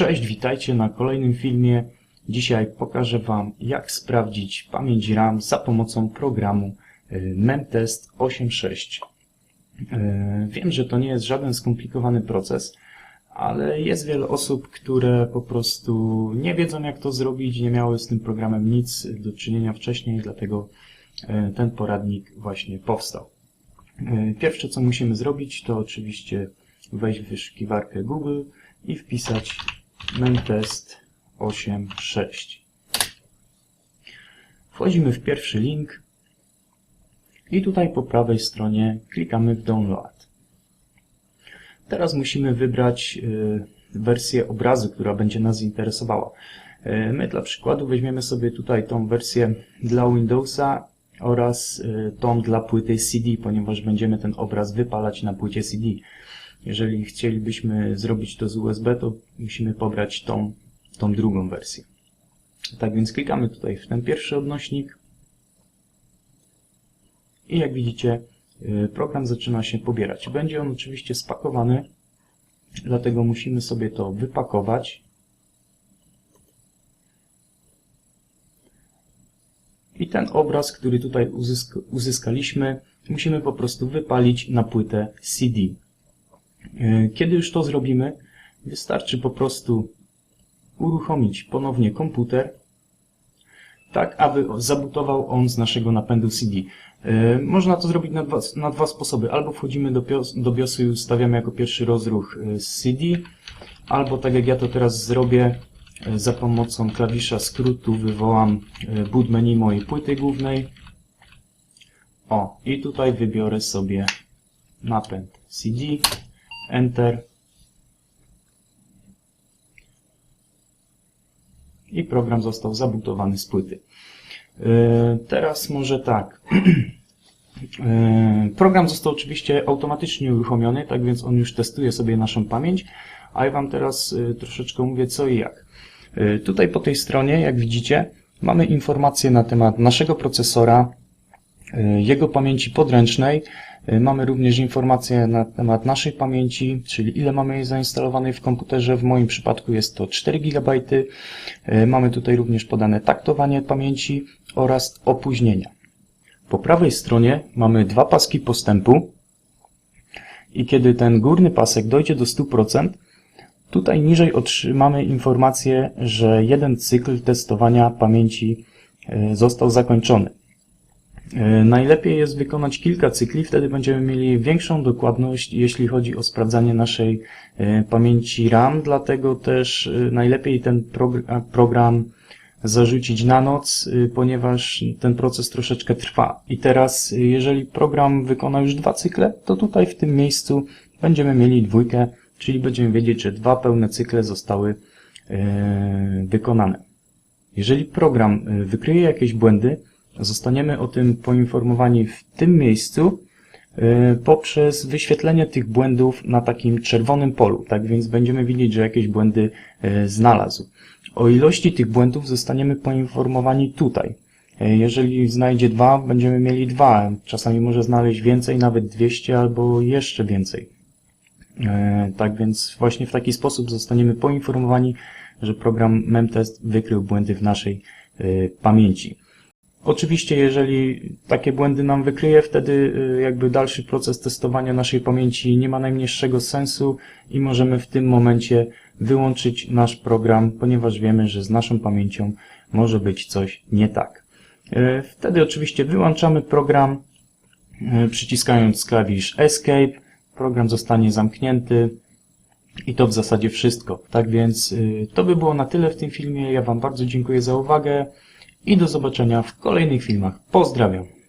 Cześć, witajcie na kolejnym filmie. Dzisiaj pokażę Wam, jak sprawdzić pamięć RAM za pomocą programu y, Memtest 8.6. Y, Wiem, że to nie jest żaden skomplikowany proces, ale jest wiele osób, które po prostu nie wiedzą, jak to zrobić, nie miały z tym programem nic do czynienia wcześniej, dlatego y, ten poradnik właśnie powstał. Pierwsze, co musimy zrobić, to oczywiście wejść w wyszukiwarkę Google i wpisać memtest 8.6. Wchodzimy w pierwszy link i tutaj po prawej stronie klikamy w download. Teraz musimy wybrać y, wersję obrazu, która będzie nas interesowała. Y, My dla przykładu weźmiemy sobie tutaj tą wersję dla Windowsa oraz y, tą dla płyty CD, ponieważ będziemy ten obraz wypalać na płycie CD. Jeżeli chcielibyśmy zrobić to z USB, to musimy pobrać tą, tą drugą wersję. Tak więc klikamy tutaj w ten pierwszy odnośnik i jak widzicie y, program zaczyna się pobierać. Będzie on oczywiście spakowany, dlatego musimy sobie to wypakować. I ten obraz, który tutaj uzysk uzyskaliśmy, musimy po prostu wypalić na płytę CD. E, Kiedy już to zrobimy, wystarczy po prostu uruchomić ponownie komputer, tak aby zabutował on z naszego napędu CD. E, Można to zrobić na dwa, na dwa sposoby. Albo wchodzimy do, BIOS, do BIOSu i ustawiamy jako pierwszy rozruch e, CD, albo tak jak ja to teraz zrobię, za pomocą klawisza skrótu wywołam boot menu mojej płyty głównej. O, i tutaj wybiorę sobie napęd CD. Enter. I program został zabutowany z płyty. Yy, Teraz może tak. Yy, Program został oczywiście automatycznie uruchomiony, tak więc on już testuje sobie naszą pamięć, a ja Wam teraz yy, troszeczkę mówię co i jak. Tutaj po tej stronie, jak widzicie, mamy informacje na temat naszego procesora, jego pamięci podręcznej, Mamy również informacje na temat naszej pamięci, czyli ile mamy jej zainstalowanej w komputerze. W moim przypadku jest to 4 GB. Y, Mamy tutaj również podane taktowanie pamięci oraz opóźnienia. Po prawej stronie mamy dwa paski postępu i kiedy ten górny pasek dojdzie do 100%, tutaj niżej otrzymamy informację, że jeden cykl testowania pamięci y, został zakończony. E, Najlepiej jest wykonać kilka cykli, wtedy będziemy mieli większą dokładność, jeśli chodzi o sprawdzanie naszej e, pamięci RAM, dlatego też e, najlepiej ten progr- program zarzucić na noc, ponieważ ten proces troszeczkę trwa. I teraz, jeżeli program wykona już dwa cykle, to tutaj w tym miejscu będziemy mieli dwójkę, czyli będziemy wiedzieć, że dwa pełne cykle zostały wykonane. Jeżeli program wykryje jakieś błędy, Zostaniemy o tym poinformowani w tym miejscu y, poprzez wyświetlenie tych błędów na takim czerwonym polu. Tak więc będziemy widzieć, że jakieś błędy y, znalazł. O ilości tych błędów zostaniemy poinformowani tutaj. Y, Jeżeli znajdzie dwa, będziemy mieli dwa. Czasami może znaleźć więcej, nawet 200 albo jeszcze więcej. Tak więc właśnie w taki sposób zostaniemy poinformowani, że program memtest wykrył błędy w naszej pamięci. Oczywiście, jeżeli takie błędy nam wykryje, wtedy y, jakby dalszy proces testowania naszej pamięci nie ma najmniejszego sensu i możemy w tym momencie wyłączyć nasz program, ponieważ wiemy, że z naszą pamięcią może być coś nie tak. Y, Wtedy oczywiście wyłączamy program, y, przyciskając klawisz Escape. Program zostanie zamknięty i to w zasadzie wszystko. Tak więc to by było na tyle w tym filmie. Ja Wam bardzo dziękuję za uwagę i do zobaczenia w kolejnych filmach. Pozdrawiam!